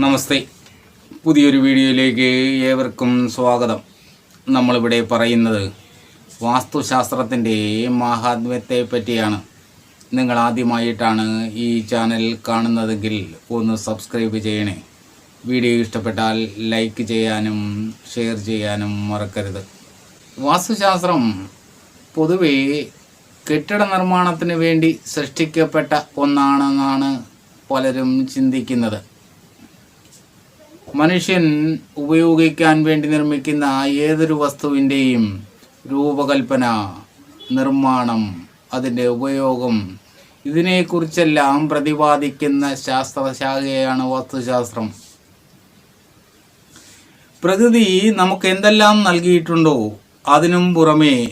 നമസ്തേ. പുതിയൊരു വീഡിയോയിലേക്ക് ഏവർക്കും സ്വാഗതം. നമ്മളിവിടെ പറയുന്നത് വാസ്തുശാസ്ത്രത്തിന്റെ മഹാത്മ്യത്തെ പറ്റിയാണ് നിങ്ങൾ ആദ്യമായിട്ടാണ് ഈ ചാനൽ കാണുന്നതെങ്കിൽ ഒന്ന് സബ്സ്ക്രൈബ് ചെയ്യണേ. വീഡിയോ ഇഷ്ടപ്പെട്ടാൽ ലൈക്ക് ചെയ്യാനും ഷെയർ ചെയ്യാനും മറക്കരുത്. വാസ്തുശാസ്ത്രം പൊതുവേ കെട്ടിട നിർമ്മാണത്തിന് വേണ്ടി സൃഷ്ടിക്കപ്പെട്ട ഒന്നാണെന്നാണ് പലരും ചിന്തിക്കുന്നത്. മനുഷ്യൻ ഉപയോഗിക്കാൻ വേണ്ടി നിർമ്മിക്കുന്ന ഏതൊരു വസ്തുവിന്റെയും രൂപകൽപ്പന നിർമ്മാണം അതിന്റെ ഉപയോഗം ഇതിനെക്കുറിച്ചെല്ലാം പ്രതിപാദിക്കുന്ന ശാസ്ത്രശാഖയാണ് വസ്തുശാസ്ത്രം. പ്രകൃതി നമുക്ക് എന്തെല്ലാം നൽകിയിട്ടുണ്ടോ അതിനും പുറമേ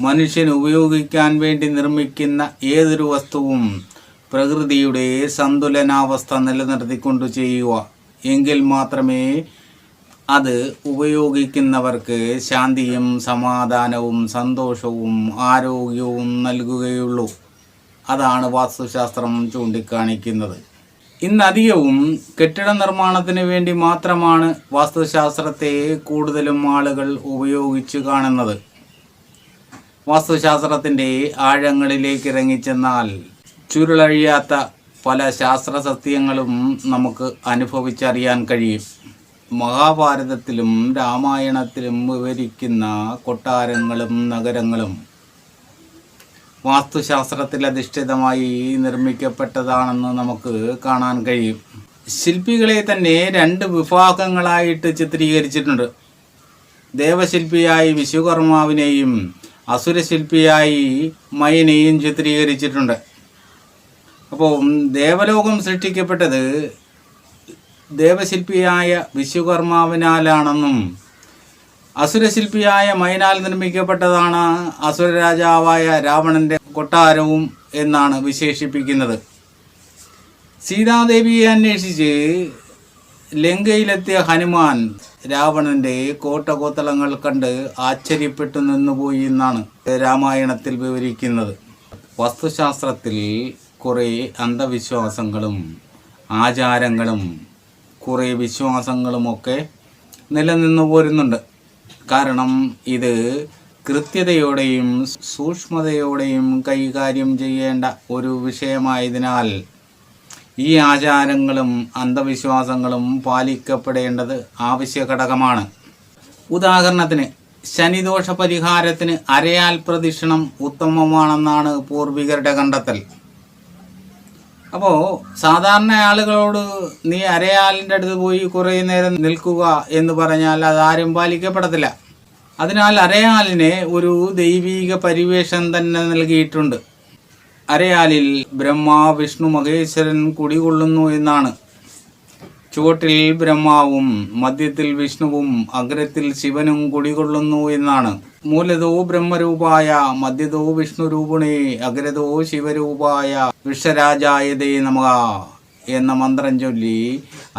മനുഷ്യൻ ഉപയോഗിക്കാൻ വേണ്ടി നിർമ്മിക്കുന്ന ഏതൊരു വസ്തുവും പ്രകൃതിയുടെ സന്തുലനാവസ്ഥ നിലനിർത്തിക്കൊണ്ട് ചെയ്യുക. എങ്കിൽ മാത്രമേ അത് ഉപയോഗിക്കുന്നവർക്ക് ശാന്തിയും സമാധാനവും സന്തോഷവും ആരോഗ്യവും നൽകുകയുള്ളൂ. അതാണ് വാസ്തുശാസ്ത്രം ചൂണ്ടിക്കാണിക്കുന്നത്. ഇന്നധികവും കെട്ടിട നിർമ്മാണത്തിന് വേണ്ടി മാത്രമാണ് വാസ്തുശാസ്ത്രത്തെ കൂടുതലും ആളുകൾ ഉപയോഗിച്ചു കാണുന്നത്. വാസ്തുശാസ്ത്രത്തിന്റെ ആഴങ്ങളിലേക്ക് ഇറങ്ങിച്ചെന്നാൽ ചുരുളഴിയാത്ത പല ശാസ്ത്ര സത്യങ്ങളും നമുക്ക് അനുഭവിച്ചറിയാൻ കഴിയും. മഹാഭാരതത്തിലും രാമായണത്തിലും വിവരിക്കുന്ന കൊട്ടാരങ്ങളും നഗരങ്ങളും വാസ്തുശാസ്ത്രത്തിൽ അധിഷ്ഠിതമായി നിർമ്മിക്കപ്പെട്ടതാണെന്ന് നമുക്ക് കാണാൻ കഴിയും. ശില്പികളെ തന്നെ രണ്ട് വിഭാഗങ്ങളായിട്ട് ചിത്രീകരിച്ചിട്ടുണ്ട്. ദേവശില്പിയായി വിശ്വകർമാവിനെയും അസുരശില്പിയായി മയനെയും ചിത്രീകരിച്ചിട്ടുണ്ട്. അപ്പോൾ ദേവലോകം സൃഷ്ടിക്കപ്പെട്ടത് ദേവശില്പിയായ വിശ്വകർമാവിനാലാണെന്നും അസുരശില്പിയായ മൈനാൽ നിർമ്മിക്കപ്പെട്ടതാണ് അസുരരാജാവായ രാവണന്റെ കൊട്ടാരവും എന്നാണ് വിശേഷിപ്പിക്കുന്നത്. സീതാദേവിയെ അന്വേഷിച്ച് ലങ്കയിലെത്തിയ ഹനുമാൻ രാവണന്റെ കോട്ടകോത്തളങ്ങൾ കണ്ട് ആശ്ചര്യപ്പെട്ടു നിന്നുപോയി എന്നാണ് രാമായണത്തിൽ വിവരിക്കുന്നത്. വസ്തുശാസ്ത്രത്തിൽ കുറേ അന്ധവിശ്വാസങ്ങളും ആചാരങ്ങളും കുറേ വിശ്വാസങ്ങളുമൊക്കെ നിലനിന്നു പോരുന്നുണ്ട്. കാരണം ഇത് കൃത്യതയോടെയും സൂക്ഷ്മതയോടെയും കൈകാര്യം ചെയ്യേണ്ട ഒരു വിഷയമായതിനാൽ ഈ ആചാരങ്ങളും അന്ധവിശ്വാസങ്ങളും പാലിക്കപ്പെടേണ്ടത് ആവശ്യ ഘടകമാണ് ഉദാഹരണത്തിന് ശനിദോഷ പരിഹാരത്തിന് അരയാൽ പ്രദക്ഷിണം ഉത്തമമാണെന്നാണ് പൂർവികരുടെ കണ്ടെത്തൽ. അപ്പോൾ സാധാരണ ആളുകളോട് നീ അരയാലിന്റെ അടുത്ത് പോയി കുറേ നേരം നിൽക്കുക എന്ന് പറഞ്ഞാൽ അത് ആരും പാലിക്കപ്പെടത്തില്ല. അതിനാൽ അരയാലിനെ ഒരു ദൈവീക പരിവേഷം തന്നെ നൽകിയിട്ടുണ്ട്. അരയാലിൽ ബ്രഹ്മ വിഷ്ണു മഹേശ്വരൻ കുടികൊള്ളുന്നു എന്നാണ്. ചുവട്ടിൽ ബ്രഹ്മാവും മധ്യത്തിൽ വിഷ്ണുവും അഗ്രത്തിൽ ശിവനും കുടികൊള്ളുന്നു എന്നാണ്. മൂലതോ ബ്രഹ്മരൂപായ മധ്യതോ വിഷ്ണുരൂപിണേ അഗ്രതോ ശിവരൂപായ വിഷരാജായതേ നമ എന്ന മന്ത്രം ചൊല്ലി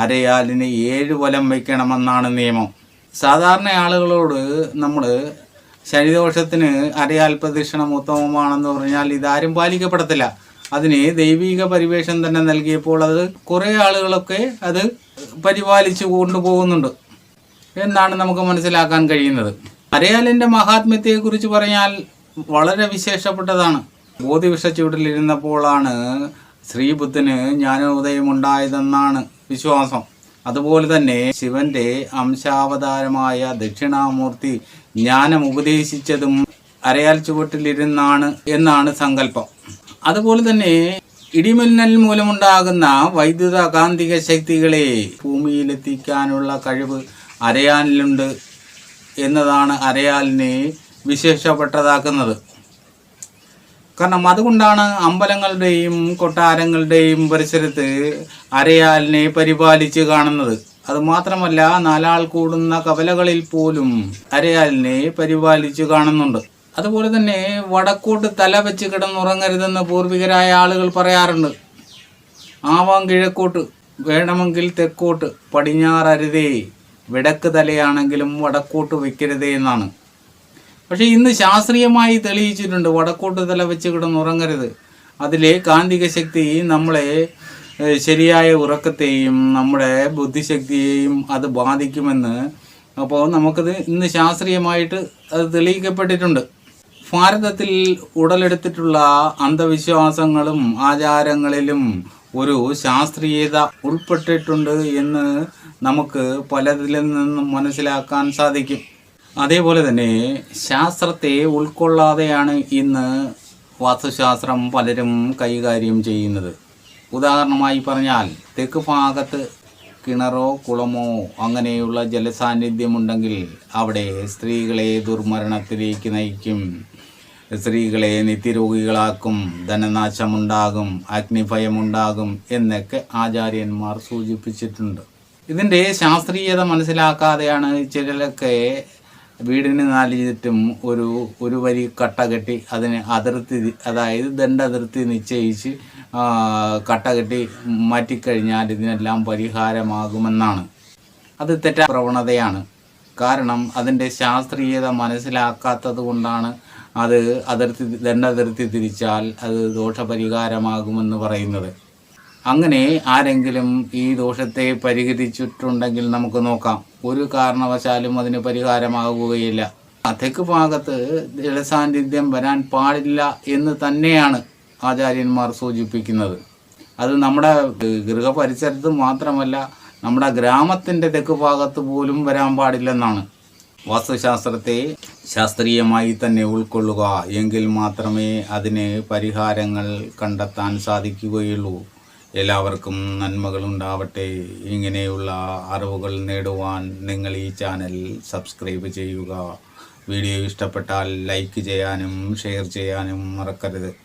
അരയാലിന് ഏഴ് വലം വയ്ക്കണമെന്നാണ് നിയമം. സാധാരണ ആളുകളോട് നമ്മൾ ശനിദോഷത്തിന് അരയാൽ പ്രദക്ഷിണം ഉത്തമമാണെന്ന് പറഞ്ഞാൽ ഇതാരും പാലിക്കപ്പെടത്തില്ല. അതിന് ദൈവിക പരിവേഷം തന്നെ നൽകിയപ്പോൾ അത് കുറേ ആളുകളൊക്കെ അത് പരിപാലിച്ചു കൊണ്ടുപോകുന്നുണ്ട് എന്നാണ് നമുക്ക് മനസ്സിലാക്കാൻ കഴിയുന്നത്. അരയാലിന്റെ മഹാത്മ്യത്തെക്കുറിച്ച് പറഞ്ഞാൽ വളരെ വിശേഷപ്പെട്ടതാണ്. ബോധിവിഷ ബോധിവിഷച്ചൂട്ടിലിരുന്നപ്പോഴാണ് ശ്രീബുദ്ധന് ജ്ഞാനോദയമുണ്ടായതെന്നാണ് വിശ്വാസം. അതുപോലെ തന്നെ ശിവന്റെ അംശാവതാരമായ ദക്ഷിണാമൂർത്തി ജ്ഞാനം ഉപദേശിച്ചതും അരയാൽ ചുവട്ടിലിരുന്നാണ് എന്നാണ് സങ്കല്പം. അതുപോലെ തന്നെ ഇടിമിന്നൽ മൂലമുണ്ടാകുന്ന വൈദ്യുത കാന്തിക ശക്തികളെ ഭൂമിയിലെത്തിക്കാനുള്ള കഴിവ് അരയാലിലുണ്ട് എന്നതാണ് അരയാലിനെ വിശേഷപ്പെട്ടതാക്കുന്നത്. കാരണം അതുകൊണ്ടാണ് അമ്പലങ്ങളുടെയും കൊട്ടാരങ്ങളുടെയും പരിസരത്ത് അരയാലിനെ പരിപാലിച്ച് കാണുന്നത്. അതുമാത്രമല്ല നാലാൾ കൂടുന്ന കവലകളിൽ പോലും അരയാലിനെ പരിപാലിച്ചു കാണുന്നുണ്ട്. അതുപോലെ തന്നെ വടക്കോട്ട് തല വെച്ച് കിടന്നുറങ്ങരുതെന്ന് പൂർവികരായ ആളുകൾ പറയാറുണ്ട്. ആവാം കിഴക്കോട്ട് വേണമെങ്കിൽ തെക്കോട്ട് പടിഞ്ഞാറരുതേ. വിടക്ക് തലയാണെങ്കിലും വടക്കോട്ട് വയ്ക്കരുതേ എന്നാണ്. പക്ഷേ ഇന്ന് ശാസ്ത്രീയമായി തെളിയിച്ചിട്ടുണ്ട് വടക്കോട്ട് തല വെച്ച് കിടന്നുറങ്ങരുത്. അതിലെ കാന്തിക ശക്തി നമ്മളെ ശരിയായ ഉറക്കത്തെയും നമ്മുടെ ബുദ്ധിശക്തിയെയും അത് ബാധിക്കുമെന്ന് അപ്പോൾ നമുക്കത് ഇന്ന് ശാസ്ത്രീയമായിട്ട് അത് തെളിയിക്കപ്പെട്ടിട്ടുണ്ട്. ഭാരതത്തിൽ ഉടലെടുത്തിട്ടുള്ള അന്ധവിശ്വാസങ്ങളും ആചാരങ്ങളിലും ഒരു ശാസ്ത്രീയത ഉൾപ്പെട്ടിട്ടുണ്ട് എന്ന് നമുക്ക് പലതിൽ നിന്നും മനസ്സിലാക്കാൻ സാധിക്കും. അതേപോലെ തന്നെ ശാസ്ത്രത്തെ ഉൾക്കൊള്ളാതെയാണ് ഇന്ന് വാസ്തുശാസ്ത്രം പലരും കൈകാര്യം ചെയ്യുന്നത്. ഉദാഹരണമായി പറഞ്ഞാൽ തെക്ക് ഭാഗത്ത് കിണറോ കുളമോ അങ്ങനെയുള്ള ജലസാന്നിധ്യമുണ്ടെങ്കിൽ അവിടെ സ്ത്രീകളെ ദുർമരണത്തിലേക്ക് നയിക്കും. സ്ത്രീകളെ നിത്യരോഗികളാക്കും. ധനനാശമുണ്ടാകും. അഗ്നിഭയമുണ്ടാകും എന്നൊക്കെ ആചാര്യന്മാർ സൂചിപ്പിച്ചിട്ടുണ്ട്. ഇതിന്റെ ശാസ്ത്രീയത മനസ്സിലാക്കാതെയാണ് ചിലരൊക്കെ വീടിന് നാല് ചുറ്റും ഒരു ഒരു വരി കട്ട കെട്ടി അതിന് അതിർത്തി അതായത് ദണ്ഡതിർത്തി നിശ്ചയിച്ച് കട്ട കെട്ടി മാറ്റിക്കഴിഞ്ഞാൽ ഇതിനെല്ലാം പരിഹാരമാകുമെന്നാണ്. അത് തെറ്റാ പ്രവണതയാണ് കാരണം അതിന്റെ ശാസ്ത്രീയത മനസ്സിലാക്കാത്തത് കൊണ്ടാണ് അത് അതിർത്തി ദണ്ഡതിർത്തി തിരിച്ചാൽ അത് ദോഷപരിഹാരമാകുമെന്ന് പറയുന്നത്. അങ്ങനെ ആരെങ്കിലും ഈ ദോഷത്തെ പരിഹരിച്ചിട്ടുണ്ടെങ്കിൽ നമുക്ക് നോക്കാം. ഒരു കാരണവശാലും അതിന് പരിഹാരമാകുകയില്ല. തെക്ക് ഭാഗത്ത് ജലസാന്നിധ്യം വരാൻ പാടില്ല എന്ന് തന്നെയാണ്. ആചാര്യന്മാർ സൂചിപ്പിക്കുന്നത്. അത് നമ്മുടെ ഗൃഹപരിസരത്ത് മാത്രമല്ല നമ്മുടെ ഗ്രാമത്തിന്റെ തെക്ക് ഭാഗത്ത് പോലും വരാൻ പാടില്ലെന്നാണ്. വാസ്തുശാസ്ത്രത്തെ ശാസ്ത്രീയമായി തന്നെ ഉൾക്കൊള്ളുക എങ്കിൽ മാത്രമേ അതിന് പരിഹാരങ്ങൾ കണ്ടെത്താൻ സാധിക്കുകയുള്ളൂ. എല്ലാവർക്കും നന്മകളുണ്ടാവട്ടെ ഇങ്ങനെയുള്ള അറിവുകൾ നേടുവാൻ നിങ്ങൾ ഈ ചാനൽ സബ്സ്ക്രൈബ് ചെയ്യുക. വീഡിയോ ഇഷ്ടപ്പെട്ടാൽ ലൈക്ക് ചെയ്യാനും ഷെയർ ചെയ്യാനും മറക്കരുത്.